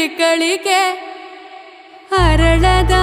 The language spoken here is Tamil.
ತಿಕ್ಕಳಿಕೆ ಹರಳದ